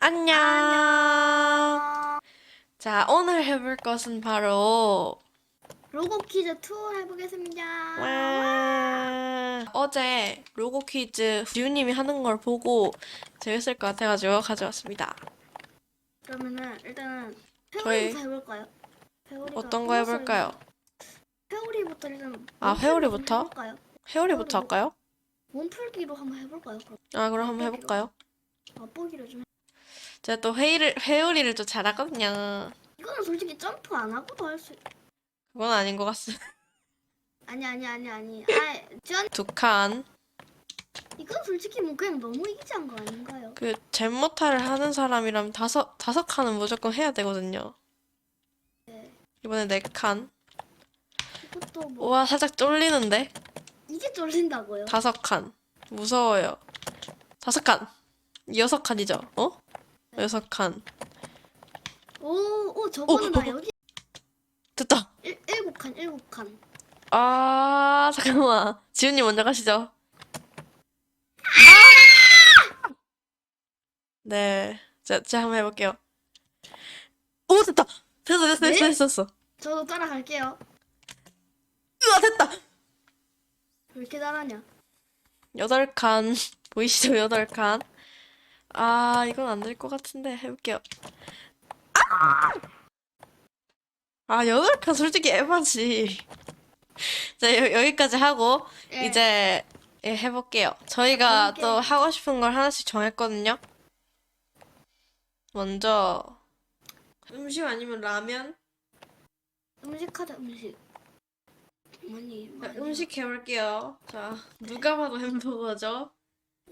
안녕. 안녕. 자, 오늘 해볼 것은 바로 로고 퀴즈 2 해보겠습니다. 와. 어제 로고 퀴즈 지우님이 하는 걸 보고 재밌을 것 같아가지고 가져왔습니다. 그러면은 일단은 저희- 회오리부터 해볼까요? 회오리가 어떤 거 해볼까요? 회오리부터 일단 아, 몸풀기 회오리부터? 좀 해볼까요? 회오리부터 할까요? 몸풀기로 한번 해볼까요? 그럼 아, 그럼 한번 해볼까요? 맛보기로 좀. 해. 제가 또 회의를, 회오리를 또 잘하거든요. 이거는 솔직히 점프 안 하고도 할 수. 그건 아닌 것 같습니다. 아니 아니 아니 아니. 아, 전 두 칸. 이건 솔직히 뭐 그냥 너무 이기지한 거 아닌가요? 그, 잼모타를 하는 사람이라면 다섯, 다섯 칸은 무조건 해야 되거든요. 네. 이번에 네 칸. 이것도 뭐 우와, 살짝 쫄리는데? 이게 쫄린다고요? 다섯 칸. 무서워요. 다섯 칸. 여섯 칸이죠? 어? 여섯 칸. 오, 오 저거는 어, 나 어. 여기 됐다. 일, 일곱 칸 일곱 칸. 아, 잠깐만. 지훈님 먼저 가시죠. 네. 자, 제가 한번 해볼게요. 오, 됐다! 됐어, 됐어, 됐어, 네? 됐어. 저도 따라갈게요. 으아, 됐다! 왜 이렇게 잘하냐? 여덟 칸. 보이시죠? 여덟 칸. 아, 이건 안 될 것 같은데. 해볼게요. 아! 아, 여덟 칸 솔직히 에바지. 자, 여, 여기까지 하고, 예. 이제 예, 해볼게요. 저희가 함께. 또 하고 싶은 걸 하나씩 정했거든요. 먼저 음식 아니면 라면? 음식 하자 음식. 많이 자, 많이. 음식 해볼게요. 자, 누가 봐도 햄버거죠?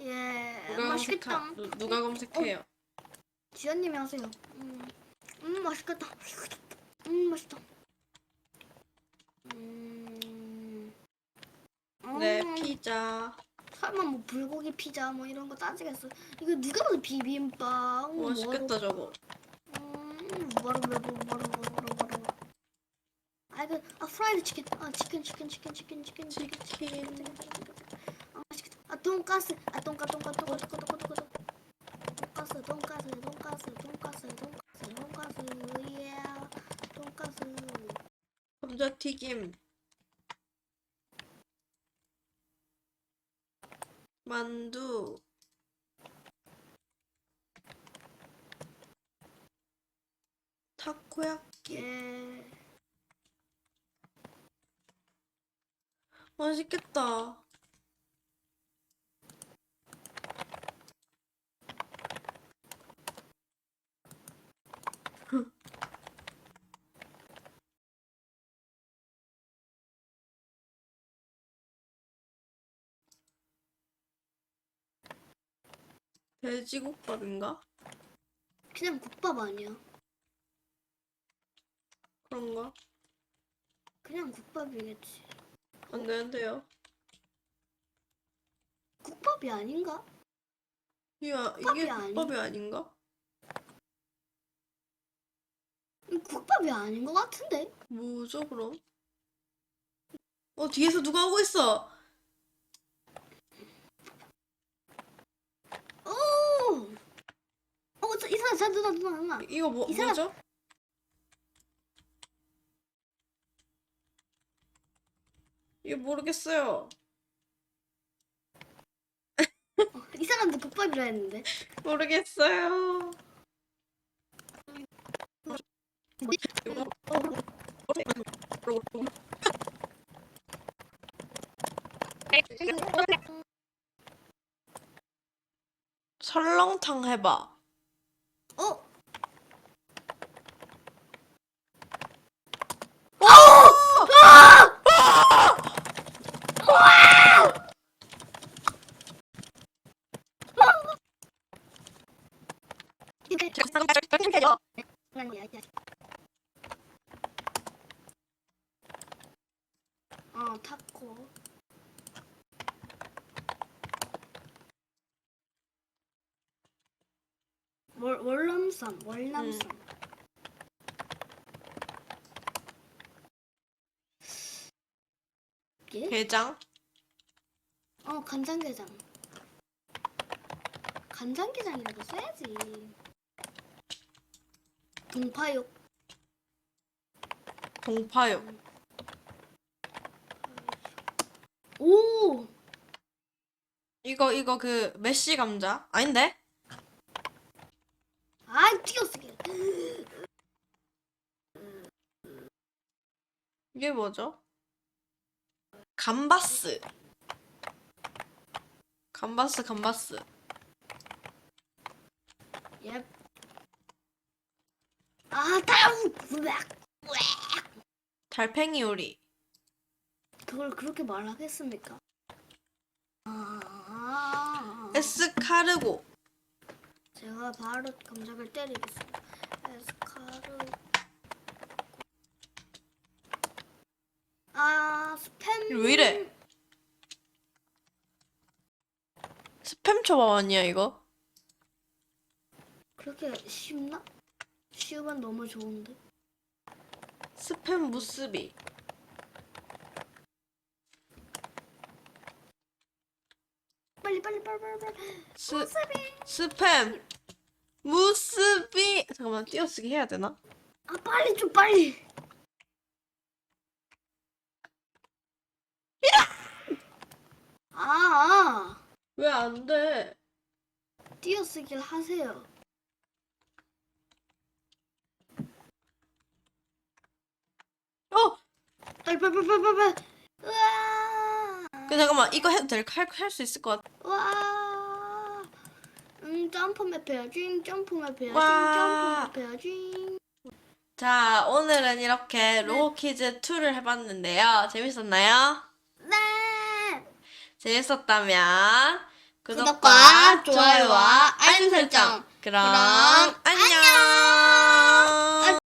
예 누가 맛있겠다. 검색하, 누, 누가 검색해요? 지연님이 하세요. 음, 음 맛있겠다. 음 맛있다. 음. 네, 음, 피자. 설마 뭐 불고기 피자 뭐 이런 거 따지겠어? 이거 누가 봐도 비빔밥. 음, 맛있겠다 저거. 음, 뭐로 뭐로 뭐로 뭐로 뭐로. 아 이거 아 프라이드 치킨. 아 치킨 치킨 치킨 치킨 치킨 치킨 치킨. 아. 아 돈가스. 아 돈가 돈가 돈가 돈가 돈가 돈가 돈가스 돈가스 돈가스 돈가스 돈가스 돈가스 예 돈가스 감자튀김. 만두. 타코야끼. 예 맛있겠다. 돼지국밥인가? 그냥 국밥 아니야 그런가? 그냥 국밥이겠지 안 되는데요. 국밥이 아닌가? 국밥이 이게 아니- 국밥이 아닌가? 음, 국밥이 아닌 것 같은데 뭐죠, 그럼? 어, 뒤에서 누가 오고 있어? 오! 어, 잘 누나 누나 누나. 이거 뭐, 이 사람- 뭐죠? 이거 모르겠어요. 어, 이 사람도 국밥이라 했는데. 모르겠어요. 설렁탕 해봐. 어? 어, 타코. 월, 월남쌈, 월남쌈. 예? 게장? 어, 간장게장. 간장게장이라고 써야지. 동파육. 동파육. 오! 이거 이거 그 메시 감자 아닌데? 아, 띄어쓰기. 이게 뭐죠? 감바스. 감바스 감바스. 예. 아, 다음. 달팽이 요리. 그걸 그렇게 말하겠습니까? 아, 에스카르고. 제가 바로 감작을 때리겠습니다. 에스카르. 아, 스팸. 왜 이래? 스팸 초밥 아니야 이거? 그렇게 쉽나? 쉬우면 너무 좋은데. 스팸 무스비. 빨리 빨리 빨리 빨리 빨리. 스 무스비. 스팸 무스비. 잠깐만 띄어쓰기 해야 되나? 아, 빨리 좀 빨리. 아, 아, 왜 안 돼? 띄어쓰기를 하세요. 어, 빨리 빨리 빨리 빨리 빨리. 우와. 그 잠깐만 이거 해도 될할수 있을 것 같아. 와. 음, 점프맵 해야지. 점프맵 해야지. 와. 점프맵 해야지. 자, 오늘은 이렇게 로고 퀴즈 2를 해봤는데요. 재밌었나요? 네. 재밌었다면 구독과 좋아요와 알림 설정. 그럼, 그럼 안녕. 안녕.